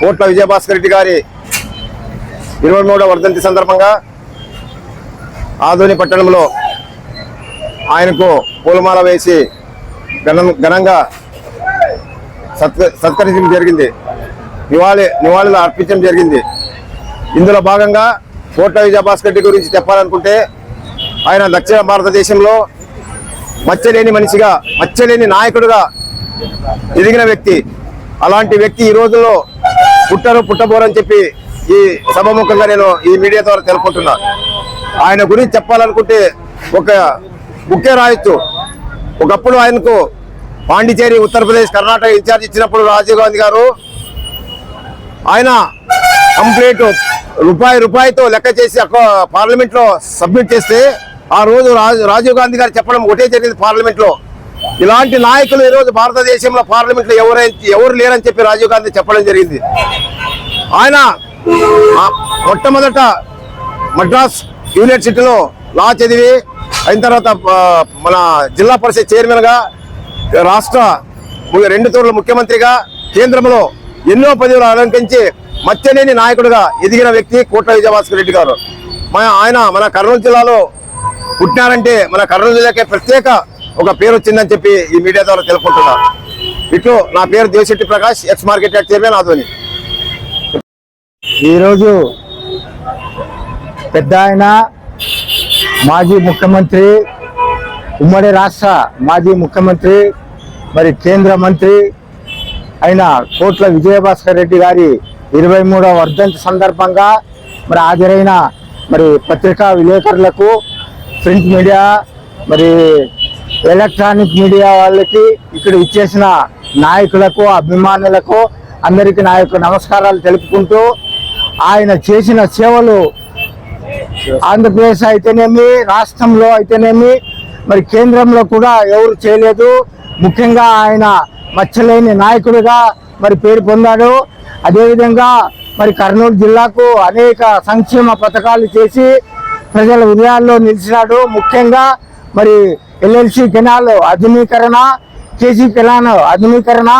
కోట్ల విజయభాస్కర్ రెడ్డి గారి ఇరవై మూడవ వర్ధంతి సందర్భంగా ఆధుని పట్టణంలో ఆయనకు పూలమాల వేసి ఘనం ఘనంగా సత్క సత్కరించడం జరిగింది. నివాళి నివాళులు అర్పించడం జరిగింది. ఇందులో భాగంగా కోట్ల విజయభాస్కర్ రెడ్డి గురించి చెప్పాలనుకుంటే ఆయన దక్షిణ భారతదేశంలో మచ్చలేని మనిషిగా మచ్చలేని నాయకుడుగా ఎదిగిన వ్యక్తి అలాంటి వ్యక్తి ఈ రోజుల్లో పుట్టరు పుట్టబోరని చెప్పి ఈ సభముఖంగా నేను ఈ మీడియా ద్వారా తెలుపుకుంటున్నా. ఆయన గురించి చెప్పాలనుకుంటే ఒక ముఖ్య రాయొచ్చు. ఒకప్పుడు ఆయనకు పాండిచేరి ఉత్తరప్రదేశ్ కర్ణాటక ఇన్ఛార్జ్ ఇచ్చినప్పుడు రాజీవ్ గాంధీ గారు ఆయన కంప్లీట్ రూపాయి రూపాయితో లెక్క చేసి పార్లమెంట్లో సబ్మిట్ చేస్తే ఆ రోజు రాజు- రాజీవ్ గాంధీ గారు చెప్పడం ఒకటే జరిగింది పార్లమెంట్లో ఇలాంటి నాయకులు ఈరోజు భారతదేశంలో పార్లమెంట్లో ఎవరు లేరని చెప్పి రాజీవ్ గాంధీ చెప్పడం జరిగింది. ఆయన మొట్టమొదట మద్రాస్ యూనివర్సిటీలో లా చదివి అయిన తర్వాత మన జిల్లా పరిషత్ చైర్మన్గా రాష్ట్ర రెండు తూర్ల ముఖ్యమంత్రిగా కేంద్రంలో ఎన్నో పదవులు అలంకరించి మచ్చలేని నాయకుడిగా ఎదిగిన వ్యక్తి కోట్ల విజయభాస్కర్ రెడ్డి గారు. మన ఆయన మన కర్నూలు జిల్లాలో పుట్టినారంటే మన కర్నూలు జిల్లాకే ప్రత్యేక ఒక పేరు వచ్చిందని చెప్పి ఈ మీడియా ద్వారా తెలుపుకుంటున్నా. ఇట్లు నా పేరు Devashetti Prakash ex market yard chairman Adoni ఈరోజు పెద్ద ఆయన మాజీ ముఖ్యమంత్రి ఉమ్మడి రాష్ట్ర మాజీ ముఖ్యమంత్రి మరి కేంద్ర మంత్రి అయిన కోట్ల విజయభాస్కర్ రెడ్డి గారి ఇరవై మూడవ వర్ధంతి సందర్భంగా మరి హాజరైన మరి పత్రికా విలేకరులకు ప్రింట్ మీడియా మరి ఎలక్ట్రానిక్ మీడియా వాళ్ళకి ఇక్కడ ఇచ్చేసిన నాయకులకు అభిమానులకు అందరికీ నా యొక్క నమస్కారాలు తెలుపుకుంటూ ఆయన చేసిన సేవలు ఆంధ్రప్రదేశ్ అయితేనేమి రాష్ట్రంలో అయితేనేమి మరి కేంద్రంలో కూడా ఎవరు చేయలేదు. ముఖ్యంగా ఆయన మచ్చలేని నాయకుడిగా మరి పేరు పొందాడు. అదేవిధంగా మరి కర్నూలు జిల్లాకు అనేక సంక్షేమ పథకాలు చేసి ప్రజల హృదయాల్లో నిలిచినాడు. ముఖ్యంగా మరి ఎల్ఎల్సి కెనాల్ ఆధునీకరణ కేసీ కెనాల్ ఆధునీకరణ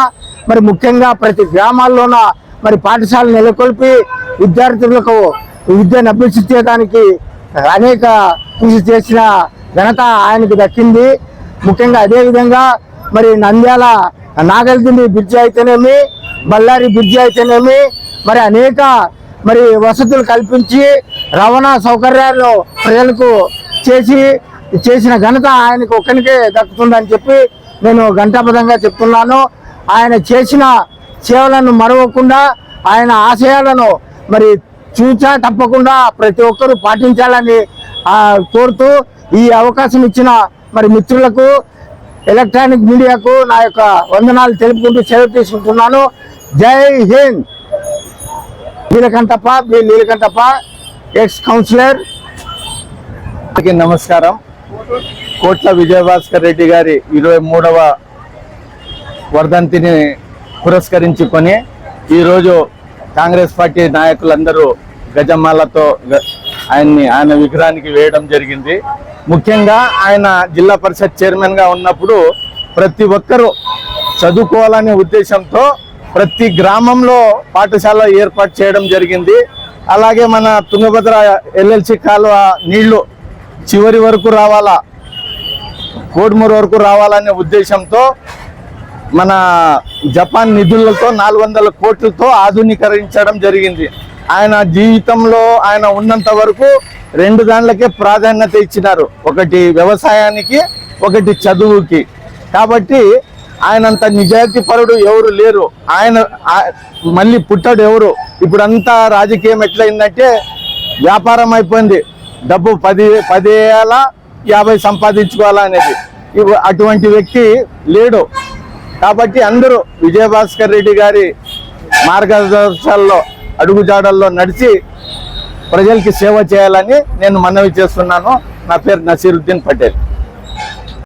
మరి ముఖ్యంగా ప్రతి గ్రామాల్లోన మరి పాఠశాల నెలకొల్పి విద్యార్థులకు విద్యను అభ్యసించేదానికి అనేక కృషి చేసిన ఘనత ఆయనకు దక్కింది. ముఖ్యంగా అదేవిధంగా మరి నంద్యాల నాగల్దిని బ్రిడ్జి అయితేనేమి బళ్ళారి బ్రిడ్జి అయితేనేమి మరి అనేక మరి వసతులు కల్పించి రవాణా సౌకర్యాలు ప్రజలకు చేసి చేసిన ఘనత ఆయనకు ఒక్కనికే దక్కుతుందని చెప్పి నేను ఘంటాపదంగా చెప్తున్నాను. ఆయన చేసిన సేవలను మరవకుండా ఆయన ఆశయాలను మరి చూచా తప్పకుండా ప్రతి ఒక్కరూ పాటించాలని కోరుతూ ఈ అవకాశం ఇచ్చిన మరి మిత్రులకు ఎలక్ట్రానిక్ మీడియాకు నా యొక్క వందనాలు తెలుపుకుంటూ సెలవు తీసుకుంటున్నాను. జై Hind. Neelakantappa B Neelakantappa ex councillor. నమస్కారం. కోట్ల విజయభాస్కర్ రెడ్డి గారి ఇరవై మూడవ వర్ధంతిని పురస్కరించుకొని ఈరోజు కాంగ్రెస్ పార్టీ నాయకులందరూ గజమాలతో గ- ఆయన్ని ఆయన విగ్రహానికి వేయడం జరిగింది. ముఖ్యంగా ఆయన జిల్లా పరిషత్ చైర్మన్గా ఉన్నప్పుడు ప్రతి ఒక్కరూ చదువుకోవాలనే ఉద్దేశంతో ప్రతి గ్రామంలో పాఠశాల ఏర్పాటు చేయడం జరిగింది. అలాగే మన తుంగభద్ర ఎల్ఎల్సి కాలువ నీళ్ళు చివరి వరకు రావాలా? కోడుమూరు వరకు రావాలనే ఉద్దేశంతో మన జపాన్ నిధులతో నాలుగు వందల కోట్లతో ఆధునీకరించడం జరిగింది. ఆయన జీవితంలో ఆయన ఉన్నంత వరకు రెండు దాంట్లకే ప్రాధాన్యత ఇచ్చినారు. ఒకటి వ్యవసాయానికి ఒకటి చదువుకి. కాబట్టి ఆయనంత నిజాయితీ పరుడు ఎవరు లేరు. ఆయన మళ్ళీ పుట్టాడు ఎవరు? ఇప్పుడంతా రాజకీయం ఎట్లయిందంటే వ్యాపారం అయిపోయింది. డబ్బు పది పది యాభై సంపాదించుకోవాలనేది అటువంటి వ్యక్తి లేడు. కాబట్టి అందరూ విజయభాస్కర్ రెడ్డి గారి మార్గదర్శకాల్లో అడుగుజాడల్లో నడిచి ప్రజలకి సేవ చేయాలని నేను మనవి చేస్తున్నాను. నా పేరు నసీరుద్దీన్ పటేల్.